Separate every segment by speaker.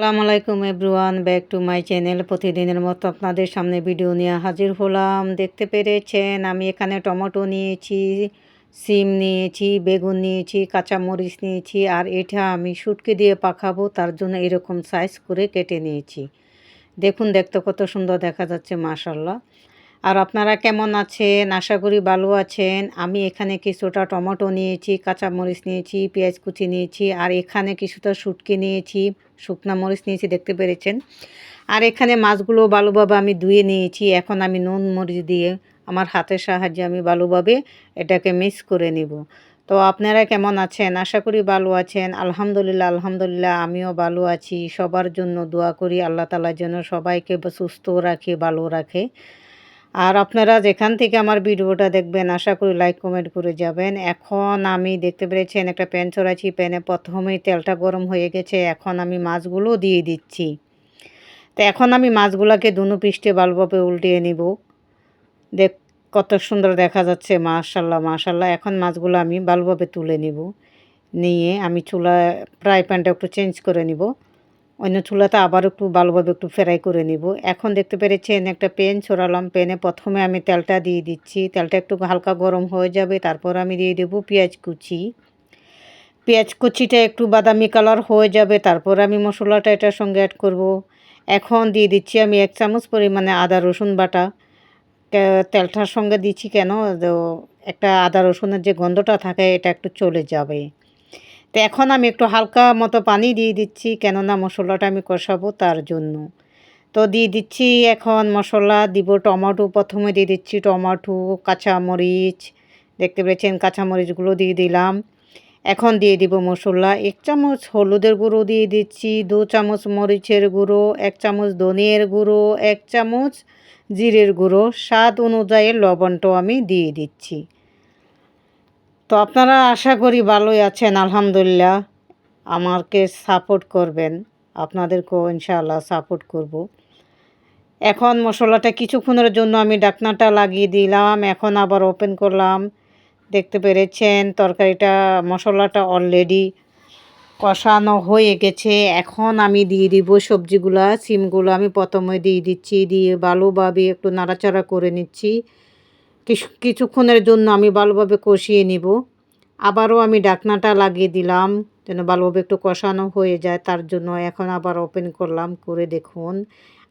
Speaker 1: আসসালামু আলাইকুম everyone, back to my channel. প্রতিদিনের মতো আপনাদের সামনে ভিডিও নিয়ে হাজির হলাম। দেখতে পেরেছেন, আমি এখানে টমেটো নিয়েছি, সিম নিয়েছি, বেগুন নিয়েছি, কাঁচামরিচ নিয়েছি, আর এটা আমি শুটকি দিয়ে পাখাবো তার জন্য এরকম সাইজ করে কেটে নিয়েছি। দেখুন, দেখতে কত সুন্দর দেখা যাচ্ছে মাশাল্লাহ আর আপনারা কেমন আছেন? আশা করি ভালো আছেন। আমি এখানে কিছুটা টমেটো নিয়েছি, কাঁচামরিচ নিয়েছি, পেঁয়াজ কুচি নিয়েছি, আর এখানে কিছুটা শুটকি নিয়েছি, শুকনা মরিচ নিয়েছি, দেখতে পেরেছেন। আর এখানে মাছগুলো ভালোভাবে আমি ধুয়ে নিয়েছি। এখন আমি নুন মরিচ দিয়ে আমার হাতের সাহায্যে আমি ভালোভাবে এটাকে মিক্স করে নিব। তো আপনারা কেমন আছেন? আশা করি ভালো আছেন। আলহামদুলিল্লাহ আলহামদুলিল্লাহ, আমিও ভালো আছি। সবার জন্য দোয়া করি, আল্লাহ তালার জন্য সবাইকে সুস্থ রাখে, ভালো রাখে। আর আপনারা যেখান থেকে আমার ভিডিওটা দেখবেন, আশা করি লাইক কমেন্ট করে যাবেন। এখন আমি দেখতে পেরেছেন একটা প্যান চড়াচ্ছি প্যানে প্রথমেই তেলটা গরম হয়ে গেছে, এখন আমি মাছগুলো দিয়ে দিচ্ছি। তো এখন আমি মাছগুলোকে দুনো পৃষ্ঠে ভালোভাবে উল্টিয়ে নিব। দেখ, কত সুন্দর দেখা যাচ্ছে, মাশাল্লাহ মাশাল্লাহ। এখন মাছগুলো আমি ভালোভাবে তুলে নিব। নিয়ে আমি চুলা ফ্রাই প্যানটা একটু চেঞ্জ করে নিব। অন্য চুলাতে আবার একটু ভালোভাবে একটু ফ্রাই করে নিব। এখন দেখতে পেরেছেন একটা পেন ছড়ালাম পেনে প্রথমে আমি তেলটা দিয়ে দিচ্ছি। তেলটা একটু হালকা গরম হয়ে যাবে, তারপর আমি দিয়ে দেবো পেঁয়াজ কুচি। পেঁয়াজ কুচিটা একটু বাদামি কালার হয়ে যাবে, তারপর আমি মশলাটা এটার সঙ্গে অ্যাড করব। এখন দিয়ে দিচ্ছি আমি এক চামচ পরিমাণে আদা, রসুন বাটা। তেলটার সঙ্গে দিচ্ছি কেন? একটা আদা, রসুনের যে গন্ধটা থাকে, এটা একটু চলে যাবে। তো এখন আমি একটু হালকা মতো পানি দিয়ে দিচ্ছি, কেননা মশলাটা আমি কষাবো তার জন্য। তো দিয়ে দিচ্ছি এখন মশলা, দিব টমাটো, প্রথমে দিয়ে দিচ্ছি টমেটো, কাঁচামরিচ, দেখতে পেয়েছেন কাঁচামরিচগুলো দিয়ে দিলাম। এখন দিয়ে দিব মশলা, এক চামচ হলুদের গুঁড়ো দিয়ে দিচ্ছি, দু চামচ মরিচের গুঁড়ো, এক চামচ ধনিয়ার গুঁড়ো, এক চামচ জিরের গুঁড়ো, স্বাদ অনুযায়ী লবণটাও আমি দিয়ে দিচ্ছি। তো আপনারা আশা করি ভালোই আছেন, আলহামদুলিল্লাহ। আমাকে সাপোর্ট করবেন, আপনাদেরকেও ইনশাআল্লাহ সাপোর্ট করব। এখন মশলাটা কিছুক্ষণের জন্য আমি ডাকনাটা লাগিয়ে দিলাম, এখন আবার ওপেন করলাম। দেখতে পেরেছেন, তরকারিটা, মশলাটা অলরেডি কষানো হয়ে গেছে। এখন আমি দিয়ে দিব সবজিগুলা, সিমগুলো আমি প্রথমে দিয়ে দিচ্ছি, দিয়ে ভালোভাবে একটু নাড়াচাড়া করে নিচ্ছি। কিছুক্ষণের জন্য আমি ভালোভাবে কষিয়ে নিব। আবারও আমি ডাকনাটা লাগিয়ে দিলাম, যেন ভালোভাবে একটু কষানো হয়ে যায়, তার জন্য এখন আবার ওপেন করলাম, করে দেখুন।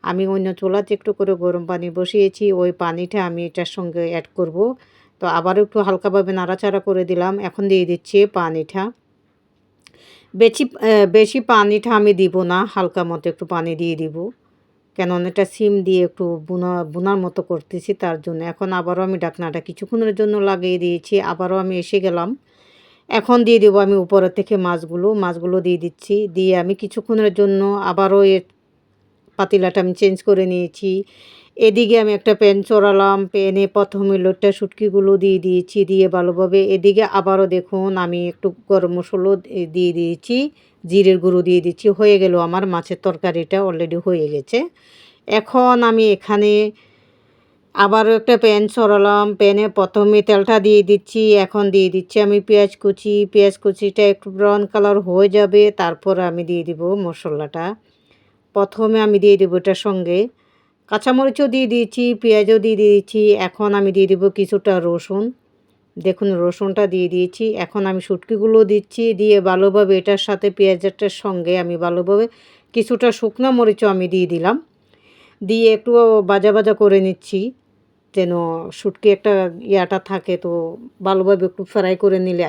Speaker 1: আমি অন্য চুলাতে একটু করে গরম পানি বসিয়েছি, ওই পানিটা আমি এটার সঙ্গে অ্যাড করব। তো আবারও একটু হালকাভাবে নাড়াচাড়া করে দিলাম, এখন দিয়ে দিচ্ছি পানিটা। বেশি বেশি পানিটা আমি দিব না, হালকা মতো একটু পানি দিয়ে দিব। কেন এটা সিম দিয়ে একটু বোনা, বোনার মতো করতেছি তার জন্য। এখন আবারও আমি ডাকনাটা কিছুক্ষণের জন্য লাগিয়ে দিয়েছি, আবারও আমি এসে গেলাম। এখন দিয়ে দেবো আমি উপরের থেকে মাছগুলো মাছগুলো দিয়ে দিচ্ছি। দিয়ে আমি কিছুক্ষণের জন্য আবারও এর পাতিলাটা আমি চেঞ্জ করে নিয়েছি। এদিকে আমি একটা প্যান চড়ালাম প্যানে প্রথমে লোটটা শুটকিগুলো দিয়ে দিয়েছি, দিয়ে ভালোভাবে এদিকে আবারও দেখুন আমি একটু গরম মশলো দিয়ে দিয়েছি, জিরের গুঁড়ো দিয়ে দিচ্ছি হয়ে গেল আমার মাছের তরকারিটা অলরেডি হয়ে গেছে। এখন আমি এখানে আবারও একটা প্যান সরালাম প্যানে প্রথমে তেলটা দিয়ে দিচ্ছি, এখন দিয়ে দিচ্ছি আমি পেঁয়াজ কুচি, পেঁয়াজ কুচিটা একটু ব্রাউন কালার হয়ে যাবে, তারপর আমি দিয়ে দিব মশলাটা। প্রথমে আমি দিয়ে দেবো এটার সঙ্গে কাঁচামরিচও দিয়ে দিয়েছি, পেঁয়াজও দিয়ে দিয়েছি, এখন আমি দিয়ে দেবো কিছুটা রসুন। দেখুন, রসুনটা দিয়ে দিয়েছি, এখন আমি শুটকিগুলো দিচ্ছি, দিয়ে ভালোভাবে এটার সাথে পেঁয়াজটার সঙ্গে আমি ভালোভাবে কিছুটা শুকনো মরিচও আমি দিয়ে দিলাম। দিয়ে একটু বাজা বাজা করে নিচ্ছি, যেন শুটকি একটা ইয়াটা থাকে, তো ভালোভাবে একটু ফ্রাই করে নিলে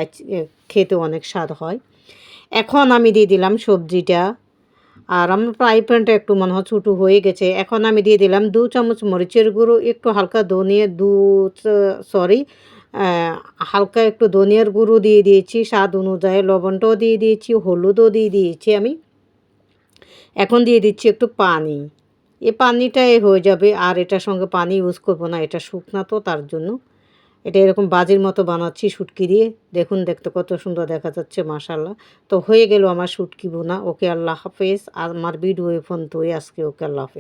Speaker 1: খেতে অনেক স্বাদ হয়। এখন আমি দিয়ে দিলাম সবজিটা। আর আমার ফ্রাই প্যানটা একটু মনে হয় ছোটো হয়ে গেছে। এখন আমি দিয়ে দিলাম দু চামচ মরিচের গুঁড়ো, একটু হালকা ধনিয়া, দু সরি হালকা একটু ধনিয়ার গুঁড়ো দিয়ে দিয়েছি, স্বাদ অনুযায়ী লবণটাও দিয়ে দিয়েছি, হলুদও দিয়ে দিয়েছি আমি। এখন দিয়ে দিচ্ছি একটু পানি। এ পানিটাই হয়ে যাবে, আর এটার সঙ্গে পানি ইউজ করব না, এটা শুকনা তো তার জন্য। এটা এরকম বাজির মতো বানাচ্ছি শুটকি দিয়ে। দেখুন, দেখতে কত সুন্দর দেখা যাচ্ছে মাশাল্লাহ তো হয়ে গেল আমার শুটকি বোনা ওকে আল্লাহ হাফেজ। আর আমার ভিডিও ফোন তো আজকে ওকে আল্লাহ হাফেজ।